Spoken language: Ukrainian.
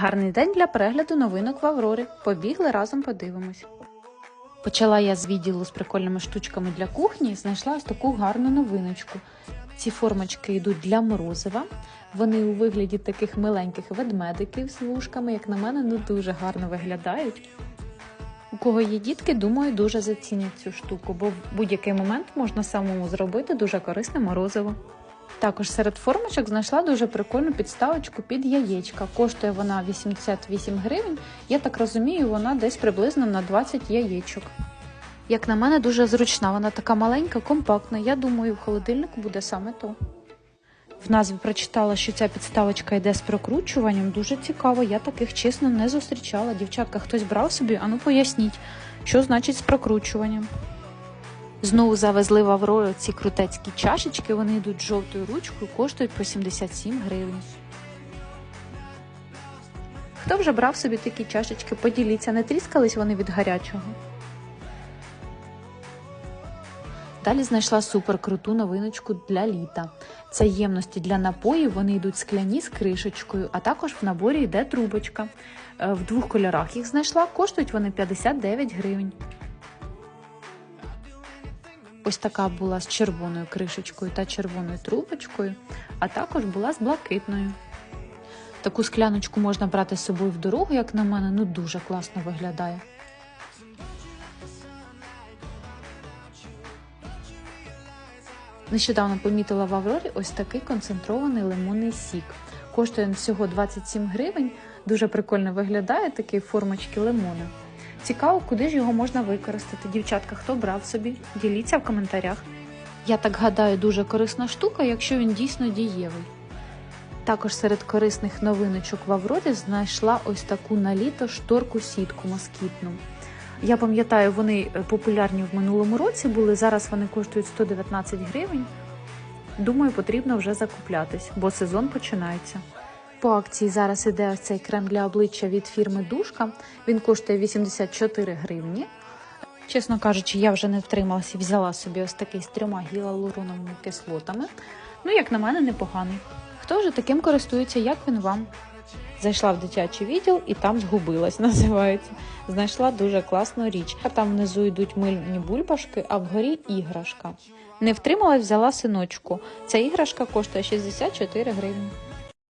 Гарний день для перегляду новинок в Аврорі. Побігли разом подивимось. Почала я з відділу з прикольними штучками для кухні і знайшла ось таку гарну новиночку. Ці формочки йдуть для морозива. Вони у вигляді таких миленьких ведмедиків з вушками, як на мене, ну дуже гарно виглядають. У кого є дітки, думаю, дуже зацінять цю штуку, бо в будь-який момент можна самому зробити дуже корисне морозиво. Також серед формочок знайшла дуже прикольну підставочку під яєчка. Коштує вона 88 гривень. Я так розумію, вона десь приблизно на 20 яєчок. Як на мене, дуже зручна, вона така маленька, компактна. Я думаю, в холодильнику буде саме то. В назві прочитала, що ця підставочка йде з прокручуванням. Дуже цікаво, я таких чесно не зустрічала. Дівчатка, хтось брав собі, ану поясніть, що значить з прокручуванням. Знову завезли в Аврору ці крутецькі чашечки, вони йдуть жовтою ручкою, коштують по 77 гривень. Хто вже брав собі такі чашечки, поділіться, не тріскались вони від гарячого. Далі знайшла супер круту новиночку для літа. Це ємності для напоїв, вони йдуть скляні з кришечкою, а також в наборі йде трубочка. Е, В двох кольорах їх знайшла, коштують вони 59 гривень. Ось така була з червоною кришечкою та червоною трубочкою, а також була з блакитною. Таку скляночку можна брати з собою в дорогу, як на мене, ну дуже класно виглядає. Нещодавно помітила в Аврорі ось такий концентрований лимонний сік. Коштує всього 27 гривень. Дуже прикольно виглядає такий формочки лимона. Цікаво, куди ж його можна використати. Дівчатка, хто брав собі? Діліться в коментарях. Я так гадаю, дуже корисна штука, якщо він дійсно дієвий. Також серед корисних новиночок в Аврорі знайшла ось таку на літо шторку сітку москітну. Я пам'ятаю, вони е, популярні в минулому році були. Зараз вони коштують 119 гривень. Думаю, потрібно вже закуплятись, бо сезон починається. По акції зараз іде ось цей крем для обличчя від фірми Душка. Він коштує 84 гривні. Чесно кажучи, я вже не втрималася і взяла собі ось такий з трьома гіалуроновими кислотами. Ну, як на мене, непоганий. Хто вже таким користується, як він вам? Зайшла в дитячий відділ і там згубилась, називається. Знайшла дуже класну річ. Там внизу йдуть мильні бульбашки, а вгорі іграшка. Не втрималась, взяла синочку. Ця іграшка коштує 64 гривні.